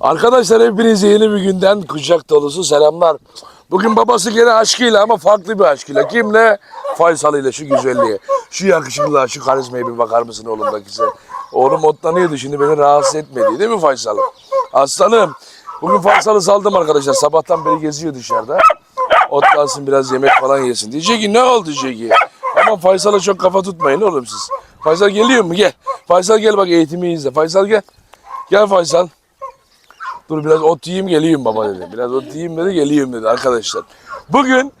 Arkadaşlar hepinize yeni bir günden kucak dolusu selamlar. Bugün babası gene aşkıyla ama farklı bir aşkıyla. Kimle? Faysal ile şu güzelliğe. Şu yakışıklılığa, şu karizmaya bir bakar mısın oğlumdaki sen? Oğlum otlanıyordu şimdi beni rahatsız etmedi değil mi Faysal? Aslanım. Bugün Faysal'ı saldım arkadaşlar. Sabahtan beri geziyor dışarıda. Otlansın biraz yemek falan yesin. Diyecek ki ne oldu diyecek. Ama Faysal'a çok kafa tutmayın oğlum siz. Faysal geliyor mu? Gel. Faysal gel bak eğitimi izle. Faysal gel. Gel Faysal. Dur biraz ot yiyeyim geleyim baba dedi. Biraz ot yiyeyim dedi geleyim dedi arkadaşlar. Bugün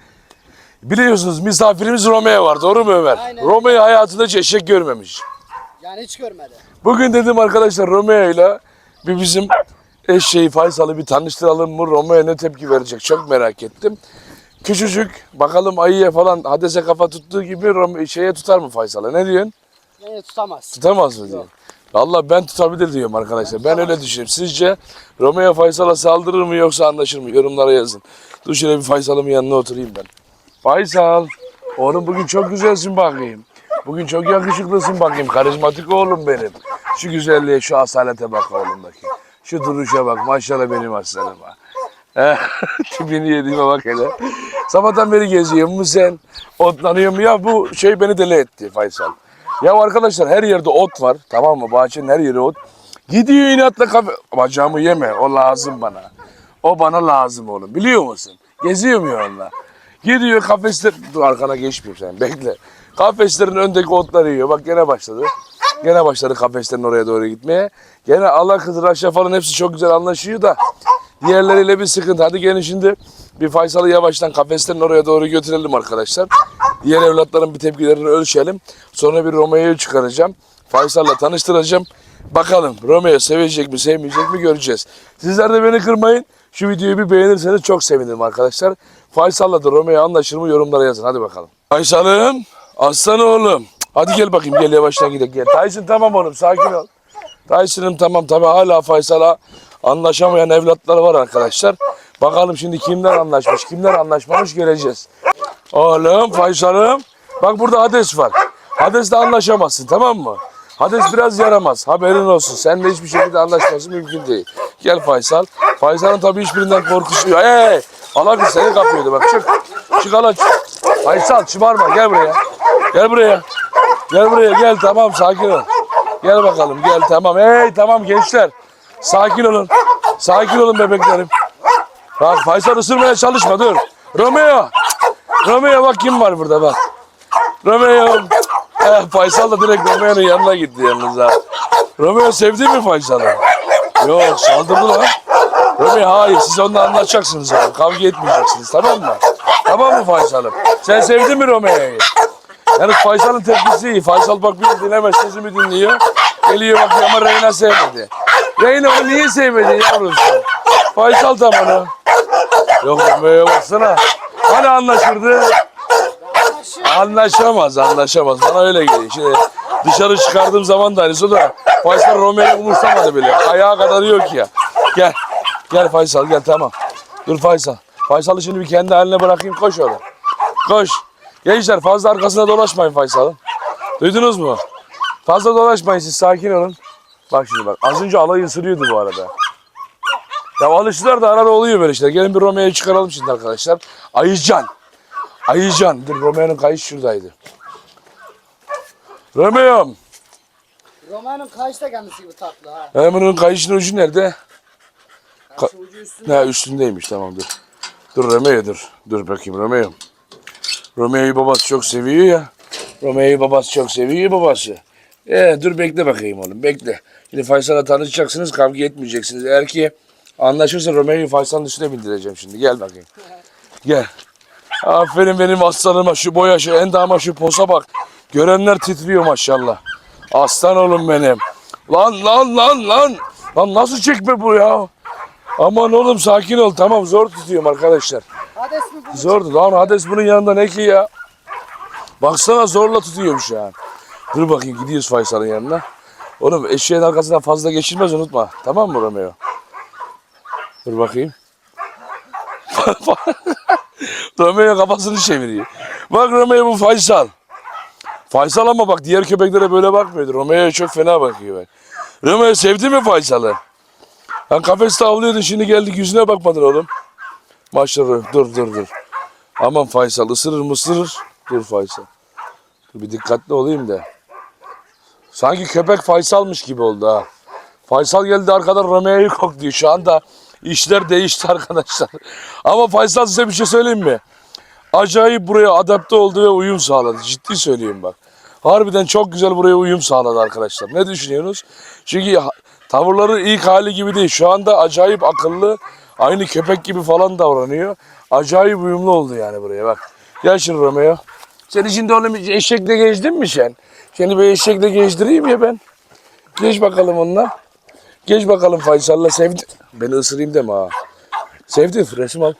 biliyorsunuz misafirimiz Romeo var doğru mu Ömer? Aynen. Romeo hayatında hiç eşek görmemiş. Yani hiç görmedi. Bugün dedim arkadaşlar Romeo ile bir bizim eşeği Faysal'ı bir tanıştıralım mı? Romeo ne tepki verecek çok merak ettim. Küçücük bakalım ayıya falan Hades'e kafa tuttuğu gibi Romeo, şeye tutar mı Faysal'ı ne diyorsun? Yani tutamaz. Tutamaz mı diyor. Valla ben tutabilir diyorum arkadaşlar. Ben öyle düşünüyorum. Sizce Romeo Faysal'a saldırır mı yoksa anlaşır mı? Yorumlara yazın. Dur şöyle bir Faysal'ımın yanına oturayım ben. Faysal. Oğlum bugün çok güzelsin bakayım. Bugün çok yakışıklısın bakayım. Karizmatik oğlum benim. Şu güzelliğe, şu asalete bak oğlumdaki. Şu duruşa bak. Maşallah benim aslanıma. Tipini yediğime bak hele. Sabahtan beri geziyor mu sen? Otlanıyor mu? Ya bu şey beni deli etti Faysal. Ya arkadaşlar her yerde ot var. Tamam mı? Bahçenin her yeri ot. Gidiyor inatla kafe... Bacağımı yeme. O lazım bana. O bana lazım oğlum. Biliyor musun? Geziyor mu onunla? Gidiyor kafesler... Dur arkana geçmeyeyim sen. Bekle. Kafeslerin öndeki otları yiyor. Bak gene başladı. Gene başladı kafeslerin oraya doğru gitmeye. Gene Allah kızı Raşa falan hepsi çok güzel anlaşıyor da. Diğerleriyle bir sıkıntı. Hadi gelin şimdi bir Faysal'ı yavaştan kafeslerin oraya doğru götürelim arkadaşlar. Diğer evlatların bir tepkilerini ölçelim. Sonra bir Romeo'yu çıkaracağım. Faysal'la tanıştıracağım. Bakalım Romeo sevecek mi sevmeyecek mi göreceğiz. Sizler de beni kırmayın. Şu videoyu bir beğenirseniz çok sevinirim arkadaşlar. Faysal'la da Romeo anlaşır mı yorumlara yazın. Hadi bakalım. Faysal'ım aslan oğlum. Hadi gel bakayım gel yavaştan gidelim. Gel. Tyson tamam oğlum sakin ol. Tyson'ım tamam tabi hala Faysal'a anlaşamayan evlatları var arkadaşlar. Bakalım şimdi kimler anlaşmış kimler anlaşmamış göreceğiz. Oğlum Faysal'ım bak burada Hades var. Hades'le anlaşamazsın tamam mı? Hades biraz yaramaz haberin olsun. Seninle hiçbir şekilde anlaşması mümkün değil. Gel Faysal. Faysal'ın tabii hiçbirinden korkusu yok. Hey! Allah bir seni kapıyordu bak çık. Çık ala. Faysal şımarma gel buraya. Gel buraya. Gel buraya gel tamam sakin ol. Gel bakalım gel tamam. Hey tamam gençler. Sakin olun. Sakin olun bebeklerim. Bak Faysal ısırmaya çalışma dur. Romeo. Romeo bak kim var burada bak. Romeo. Eh, Faysal da direkt Romeo'nun yanına gitti yalnız ha. Romeo sevdi mi Faysal'ı? Yok saldırdı lan. Romeo hayır siz onunla anlaşacaksınız abi. Kavga etmeyeceksiniz tamam mı? Tamam mı Faysal'ım? Sen sevdin mi Romeo'yu? Yani Faysal'ın tepkisi iyi. Faysal bak bir dinlemez sözümü dinliyor. Geliyor bakıyor ama Reyna sevmedi. Reyna onu niye sevmedi yavrum sen? Faysal tam onu. Yok Romeo'ya baksana. Hani anlaşırdı? Anlaşamaz, anlaşamaz. Bana öyle geliyor. Şimdi dışarı çıkardığım zaman da hani da Faysal Romeo'yu umursamadı bile. Ayağa kadar yok ya. Gel. Gel Faysal gel tamam. Dur Faysal. Faysal'ı şimdi bir kendi haline bırakayım. Koş orada. Koş. Gençler fazla arkasına dolaşmayın Faysal'ın. Duydunuz mu? Fazla dolaşmayın siz sakin olun. Bak şimdi bak. Az önce alayı ısırıyordu bu arada. Ya alıştılar da arada oluyor böyle şeyler. Gelin bir Romeo'yu çıkaralım şimdi arkadaşlar. Ayıcan. Ayıcan. Dur Romeo'nun kayış şuradaydı. Romeo'm. Romanın kaç da kendisi gibi tatlı ha. Romeo'nun kayışın ucu nerede? Ucu üstünde. Ne üstündeymiş tamam dur. Dur Romeo dur. Dur bakayım Romeo. Romeo'yu babası çok seviyor ya. Romeo'yu babası çok seviyor babası. Ee, dur bekle bakayım oğlum bekle. Şimdi Faysal'la tanışacaksınız kavga etmeyeceksiniz. Eğer ki anlaşırsa Romeo'yu Faysal'ın üstüne bindireceğim şimdi. Gel bakayım. Gel. Aferin benim aslanıma şu boya şu endama şu posa bak. Görenler titriyor maşallah. Aslan oğlum benim. Lan lan lan lan. Lan nasıl çekme bu ya? Aman oğlum sakin ol tamam zor tutuyorum arkadaşlar. Hades mi bunu? Zor lan Hades bunun yanında ne ki ya? Baksana zorla tutuyorum şu an. Dur bakayım gidiyoruz Faysal'ın yanına. Oğlum eşeğin arkasından fazla geçilmez unutma. Tamam mı Romeo? Dur bakayım. Romeo kafasını çeviriyor. Bak Romeo bu Faysal. Faysal ama bak diğer köpeklere böyle bakmıyordu. Romeo'ya çok fena bakıyor bak. Romeo sevdi mi Faysal'ı? Lan kafeste avlıyordun şimdi geldik yüzüne bakmadın oğlum. Maşallah dur dur dur. Aman Faysal ısırır mı. Dur Faysal. Dur bir dikkatli olayım da. Sanki köpek Faysal'mış gibi oldu ha. Faysal geldi arkadan Romeo'yu kokluyor. Şu anda işler değişti arkadaşlar. Ama Faysal size bir şey söyleyeyim mi? Acayip buraya adapte oldu ve uyum sağladı. Ciddi söyleyeyim bak. Harbiden çok güzel buraya uyum sağladı arkadaşlar. Ne düşünüyorsunuz? Çünkü tavırları ilk hali gibi değil. Şu anda acayip akıllı. Aynı köpek gibi falan davranıyor. Acayip uyumlu oldu yani buraya bak. Gel şimdi Romeo. Sen şimdi oğlum eşekle gezdin mi sen? Seni bir eşekle gezdireyim ya ben. Geç bakalım onunla. Geç bakalım Faysal'la sevdi. Beni ısırayım deme ha. Sevdin resim al.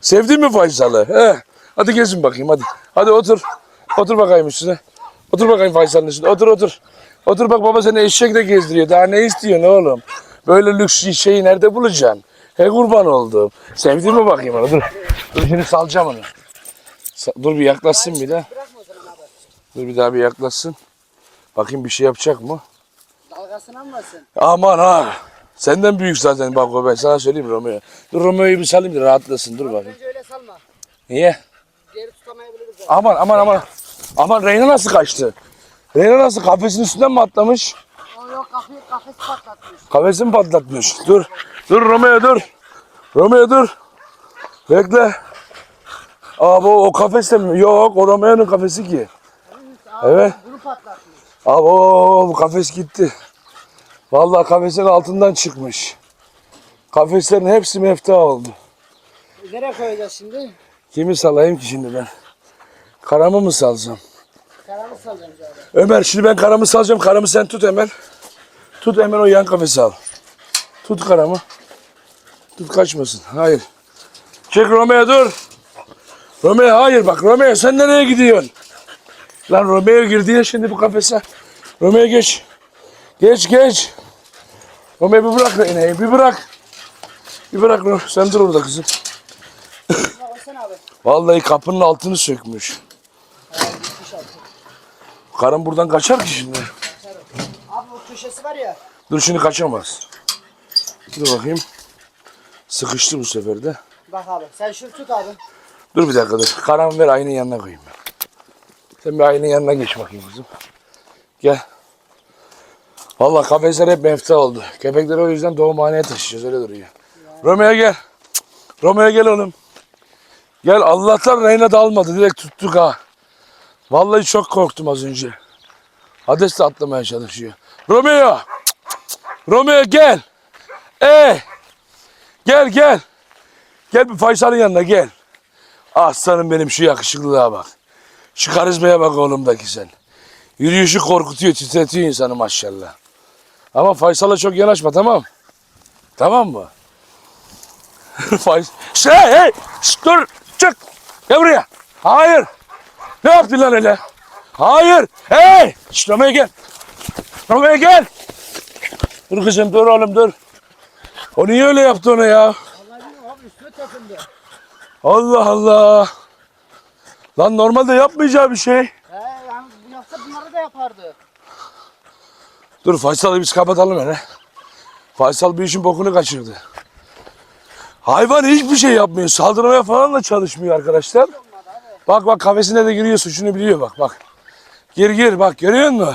Sevdin mi Faysal'ı? He. Hadi gezin bakayım hadi. Hadi otur. Otur bakayım üstüne. Otur bakayım Faysal'ın üstüne. Otur otur. Otur bak baba seni eşekle gezdiriyor. Daha ne istiyorsun oğlum? Böyle lüks şeyi nerede bulacaksın? He kurban oldum. Sevdin mi bakayım onu? Dur. Dur şimdi salacağım onu. Dur bir yaklaşsın bir de. Dur bir daha bir yaklaşsın. Bakayım bir şey yapacak mı? Dalgasını almasın. Aman ha. Senden büyük zaten bak o ben sana söyleyeyim Romeo. Dur Romeo'yu bir salayım da rahatlasın dur bakayım. Bence öyle salma. Niye? Geri tutamayabiliriz. yani. Aman aman aman. Aman Reyna nasıl kaçtı? Reyna nasıl kafesin üstünden mi atlamış? O yok kafayı kafesi patlatmış. Kafesini patlatmış. Dur. Dur Romeo dur. Romeo dur. Bekle. Abi o, o kafeste mi? Yok o Romeo'nun kafesi ki. Evet. Bunu patlatmış. Abi o bu kafes gitti. Vallahi kafesin altından çıkmış. Kafeslerin hepsi mefta oldu. Nereye koyacağız şimdi? Kimi salayım ki şimdi ben? Karamı mı salsam? Karanı salacağım zaten. Ömer şimdi ben karamı salacağım. Karamı sen tut hemen. Tut hemen o yan kafesi al. Tut karamı. Tut kaçmasın. Hayır. Çek Romeo dur. Romeo hayır bak Romeo sen nereye gidiyorsun? Lan Romeo girdi ya şimdi bu kafese. Romeo geç. Geç geç. Romeo bir bırak ineği bir bırak. Bir bırak Romeo. Sen dur orada kızım. Vallahi kapının altını sökmüş. Karım buradan kaçar ki şimdi. Abi o köşesi var ya. Dur şimdi kaçamaz. Dur bakayım. Sıkıştı bu sefer de. Bak abi sen şunu tut abi. Dur bir dakika dur. Karamı ver aynı yanına koyayım ben. Sen bir aynı yanına geç bakayım kızım. Gel. Vallahi kafesler hep mefta oldu. Köpekleri o yüzden doğumhaneye taşıyacağız öyle duruyor. Romeo gel. Romeo gel oğlum. Gel Allah'tan Reyna da almadı. Direkt tuttuk ha. Vallahi çok korktum az önce. Hades de atlamaya çalışıyor. Romeo. Romeo gel. Ey. Gel gel. Gel bir Faysal'ın yanına gel. Aslanım benim şu yakışıklılığa bak. Şu karizmaya bak oğlumdaki sen. Yürüyüşü korkutuyor, titretiyor insanı maşallah. Ama Faysal'a çok yanaşma tamam Tamam mı? Faysal... Şey, hey! Şşt, dur! Çık! Gel buraya! Hayır! Ne yaptın lan öyle? Hayır! Hey! Şşt, Roma'ya gel! Roma'ya gel! Dur kızım, dur oğlum, dur. O niye öyle yaptı ona ya? Vallahi bilmiyorum abi üstüne tepindi. Allah Allah. Lan normalde yapmayacağı bir şey. He yani bu yapsa bunları da yapardı. Dur Faysal'ı biz kapatalım hele. Faysal bir işin bokunu kaçırdı. Hayvan hiçbir şey yapmıyor. Saldırmaya falan da çalışmıyor arkadaşlar. Bak bak kafesine de giriyor suçunu biliyor bak bak. Gir gir bak görüyor musun?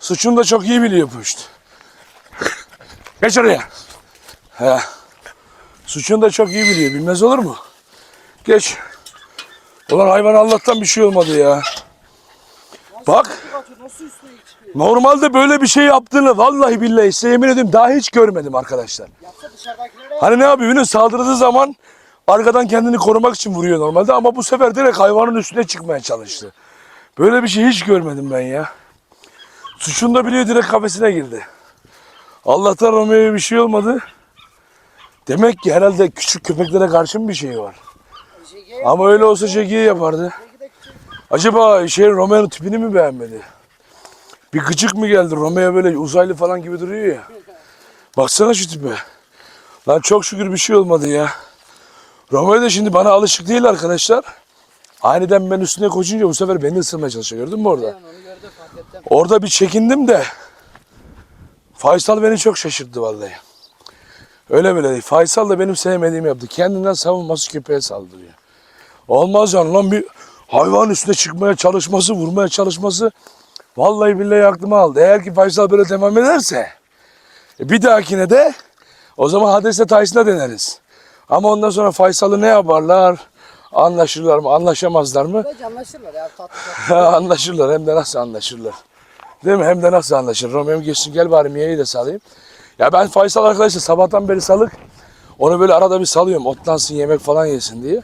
Suçunu da çok iyi biliyor puşt. Geç oraya. He. Suçunu da çok iyi biliyor. Bilmez olur mu? Geç. Ulan hayvan Allah'tan bir şey olmadı ya. Bak. Normalde böyle bir şey yaptığını vallahi billahi size yemin ediyorum daha hiç görmedim arkadaşlar. Hani ne yapıyor? Yunus saldırdığı zaman arkadan kendini korumak için vuruyor normalde ama bu sefer direkt hayvanın üstüne çıkmaya çalıştı. Böyle bir şey hiç görmedim ben ya. Suçunu da biliyor direkt kafesine girdi. Allah'tan Romeo'ya bir şey olmadı. Demek ki herhalde küçük köpeklere karşı mı bir şey var? Ama öyle olsa Jackie'ye yapardı. Acaba şey Romeo'nun tipini mi beğenmedi? Bir gıcık mı geldi? Romeo böyle uzaylı falan gibi duruyor ya. Baksana şu tipe. Lan çok şükür bir şey olmadı ya. Romeo da şimdi bana alışık değil arkadaşlar. Aniden ben üstüne koşunca bu sefer beni ısırmaya çalışıyor. Gördün mü orada? Orada bir çekindim de. Faysal beni çok şaşırttı vallahi. Öyle böyle değil. Faysal da benim sevmediğimi yaptı. Kendinden savunması köpeğe saldırıyor. Olmaz yani lan bir hayvan üstüne çıkmaya çalışması, vurmaya çalışması vallahi billahi aklıma aldı. Eğer ki Faysal böyle devam ederse e, bir dahakine de o zaman Hades'le Tyson'a deneriz. Ama ondan sonra Faysal'ı ne yaparlar? Anlaşırlar mı, anlaşamazlar mı? Bence anlaşırlar ya tatlı tatlı. anlaşırlar hem de nasıl anlaşırlar. Değil mi? Hem de nasıl anlaşır. Romeo geçsin gel bari Mia'yı da salayım. Ya ben Faysal arkadaşlar sabahtan beri salık. Onu böyle arada bir salıyorum. Otlansın yemek falan yesin diye.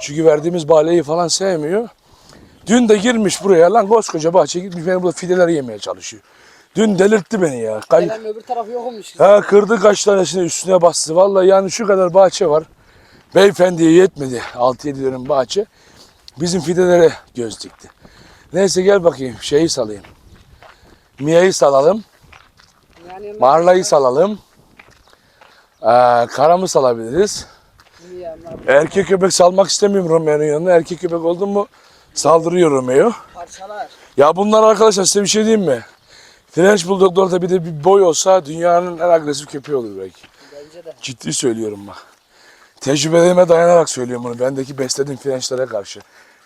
Çünkü verdiğimiz baleyi falan sevmiyor. Dün de girmiş buraya lan koskoca bahçe gitmiş beni burada fideler yemeye çalışıyor. Dün delirtti beni ya. Kay- Gelen öbür tarafı yok olmuş. Ha kırdı kaç tanesini üstüne bastı. Vallahi yani şu kadar bahçe var. Beyefendiye yetmedi. 6-7 dönüm bahçe. Bizim fidelere göz dikti. Neyse gel bakayım şeyi salayım. Mia'yı salalım. Yani Marla'yı salalım. Ee, karamı salabiliriz. Erkek köpek salmak istemiyorum Romeo'nun yanına. Erkek köpek oldun mu saldırıyor Romeo. parçalar. Ya bunlar arkadaşlar size bir şey diyeyim mi? French Bulldog'larda bir de bir boy olsa dünyanın en agresif köpeği olur belki. Bence de. Ciddi söylüyorum bak. Tecrübelerime dayanarak söylüyorum bunu. Bendeki beslediğim Frençlere karşı.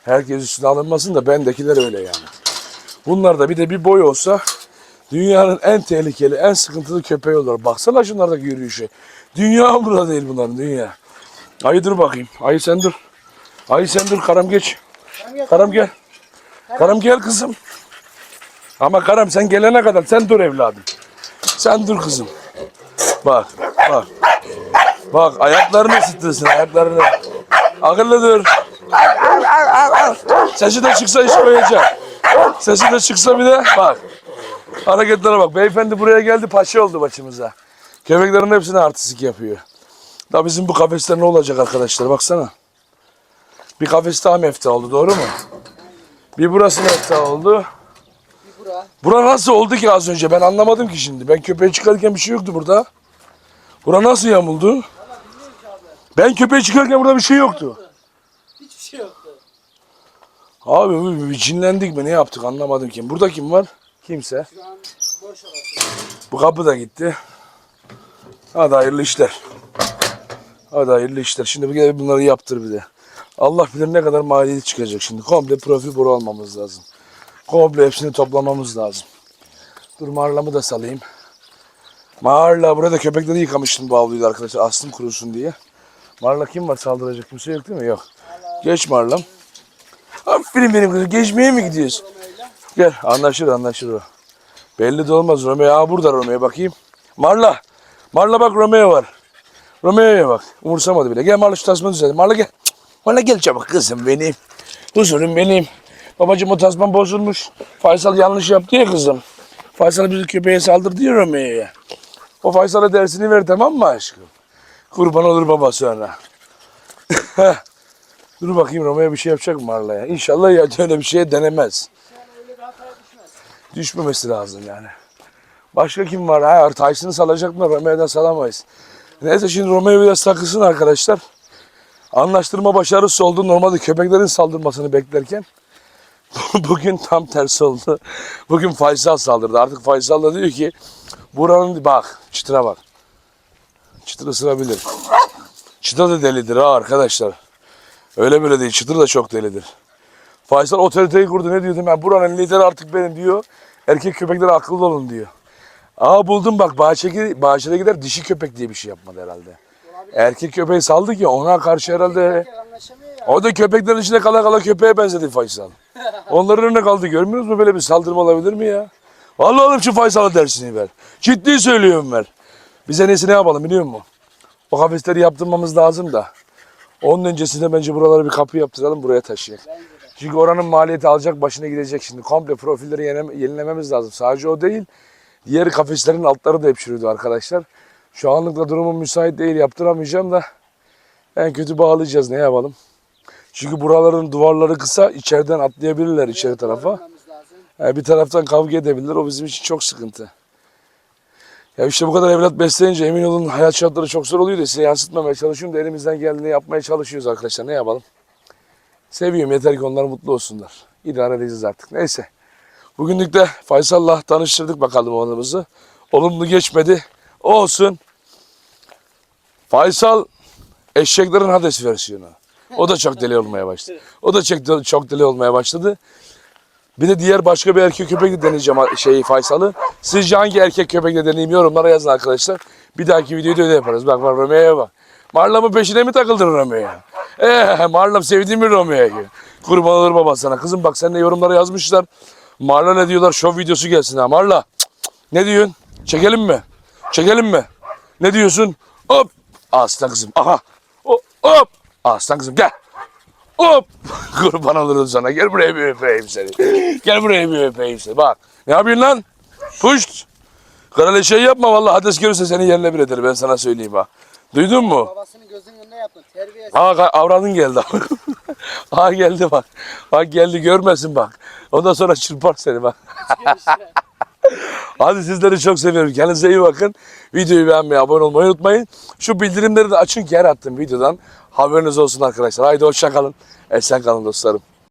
Herkes üstüne alınmasın da bendekiler öyle yani. Bunlar da bir de bir boy olsa dünyanın en tehlikeli, en sıkıntılı köpeği olur. Baksana şunlardaki yürüyüşe. Dünya burada değil bunların, dünya. Ayı dur bakayım. Ayı sen dur. Ayı sen dur, karam geç. Karam gel. Karam gel kızım. Ama Karam sen gelene kadar sen dur evladım. Sen dur kızım. Bak, bak. Bak ayaklarını ısıtırsın ayaklarını. Akıllı dur. Sesi de çıksa iş koyacak. Sesi de çıksa bir de bak. Hareketlere bak. Beyefendi buraya geldi paşa oldu başımıza. Köpeklerin hepsine artistik yapıyor. Da bizim bu kafesler ne olacak arkadaşlar baksana. Bir kafes daha mefta oldu doğru mu? Bir burası mefta oldu. Bir bura. Bura nasıl oldu ki az önce? Ben anlamadım ki şimdi. Ben köpeği çıkarken bir şey yoktu burada. Bura nasıl yamuldu? Ben köpeği çıkarken burada bir şey yoktu. Hiçbir şey yoktu. Abi bir, cinlendik mi? Ne yaptık anlamadım ki. Burada kim var? Kimse. Şu an boş orası. Bu kapı da gitti. Hadi hayırlı işler. Hadi hayırlı işler. Şimdi bir bunları yaptır bir de. Allah bilir ne kadar maliyeti çıkacak şimdi. Komple profil boru almamız lazım. Komple hepsini toplamamız lazım. Dur marlamı da salayım. Marla burada köpekleri yıkamıştım bu arkadaşlar. Aslım kurusun diye. Marla kim var saldıracak kimse yok değil mi? Yok. Geç marlam. Aferin benim kızım. Geçmeye mi gidiyorsun? Gel anlaşır anlaşır o. Belli de olmaz Romeo. Aa burada Romeo bakayım. Marla. Marla bak Romeo var. Romeo'ya bak. Umursamadı bile. Gel Marla şu tasmanı düzelt. Marla gel. Marla gel çabuk kızım benim. Huzurum benim. Babacım o tasman bozulmuş. Faysal yanlış yaptı ya kızım. Faysal bizi köpeğe saldırdı ya Romeo'ya. O Faysal'a dersini ver tamam mı aşkım? Kurban olur baba sonra. Dur bakayım Romeo bir şey yapacak mı Marla'ya? İnşallah ya öyle bir şeye denemez. Düşmemesi lazım yani. Başka kim var? Ha, Tyson'ı salacak mı? Romeo'dan salamayız. Neyse şimdi Romeo biraz takılsın arkadaşlar. Anlaştırma başarısı oldu. Normalde köpeklerin saldırmasını beklerken bugün tam tersi oldu. Bugün Faysal saldırdı. Artık Faysal da diyor ki buranın bak çıtıra bak. Çıtır ısırabilir. Çıtır da delidir ha arkadaşlar. Öyle böyle değil. Çıtır da çok delidir. Faysal otoriteyi kurdu. Ne diyordu ben? Buranın lideri artık benim diyor. Erkek köpeklere akıllı olun diyor. Aa buldum bak bahçe, bahçede gider dişi köpek diye bir şey yapmadı herhalde. Erkek köpeği saldı ki ona karşı herhalde. Ya. O da köpeklerin içinde kala kala köpeğe benzedi Faysal. Onların önüne kaldı görmüyor musunuz? Böyle bir saldırma olabilir mi ya? Vallahi oğlum şu Faysal'a dersini ver. Ciddi söylüyorum ver. Bize neyse ne yapalım biliyor musun? O kafesleri yaptırmamız lazım da. Onun öncesinde bence buralara bir kapı yaptıralım buraya taşıyalım. Çünkü oranın maliyeti alacak başına gidecek şimdi. Komple profilleri yenile- yenilememiz lazım. Sadece o değil. Diğer kafeslerin altları da hep çürüdü arkadaşlar. Şu anlıkla durumum müsait değil yaptıramayacağım da en kötü bağlayacağız ne yapalım. Çünkü buraların duvarları kısa içeriden atlayabilirler içeri tarafa. Yani bir taraftan kavga edebilirler o bizim için çok sıkıntı. Ya işte bu kadar evlat besleyince emin olun hayat şartları çok zor oluyor da size yansıtmamaya çalışıyorum da elimizden geldiğini yapmaya çalışıyoruz arkadaşlar ne yapalım. Seviyorum yeter ki onlar mutlu olsunlar. İdare edeceğiz artık. Neyse. Bugünlük de Faysal'la tanıştırdık bakalım oğlumuzu. olumlu geçmedi. Olsun. Faysal eşeklerin Hades versiyonu. O da çok deli olmaya başladı. O da çok, çok deli olmaya başladı. Bir de diğer başka bir erkek köpekle deneyeceğim şeyi Faysal'ı. Sizce hangi erkek köpekle deneyeyim yorumlara yazın arkadaşlar. Bir dahaki videoda öyle yaparız. Bak bak Romeo'ya bak. Marlam'ın peşine mi takıldın Romeo'ya? Eee Marlam sevdiğim mi Romeo'yu? Kurban olur baba sana. Kızım bak sen de yorumlara yazmışlar. Marla ne diyorlar? Şov videosu gelsin ha. Marla. cık, cık. Ne diyorsun? Çekelim mi? Çekelim mi? Ne diyorsun? Hop. Aslan kızım. Aha. Hop. Aslan kızım gel. Hop! Kurban olurum sana. Gel buraya bir öpeyim seni. Gel buraya bir öpeyim seni. Bak. Ne yapıyorsun lan? Puşt! Kraliçe şey yapma vallahi Hades görürse seni yerle bir eder. Ben sana söyleyeyim ha. Duydun mu? Babasının gözünün yaptın. Terbiye. Aa avradın geldi. Aa geldi bak. Bak geldi görmesin bak. Ondan sonra çırpar seni bak. Hadi sizleri çok seviyorum. Kendinize iyi bakın. Videoyu beğenmeyi, abone olmayı unutmayın. Şu bildirimleri de açın ki her attığım videodan haberiniz olsun arkadaşlar. Haydi hoşça kalın. Esen kalın dostlarım.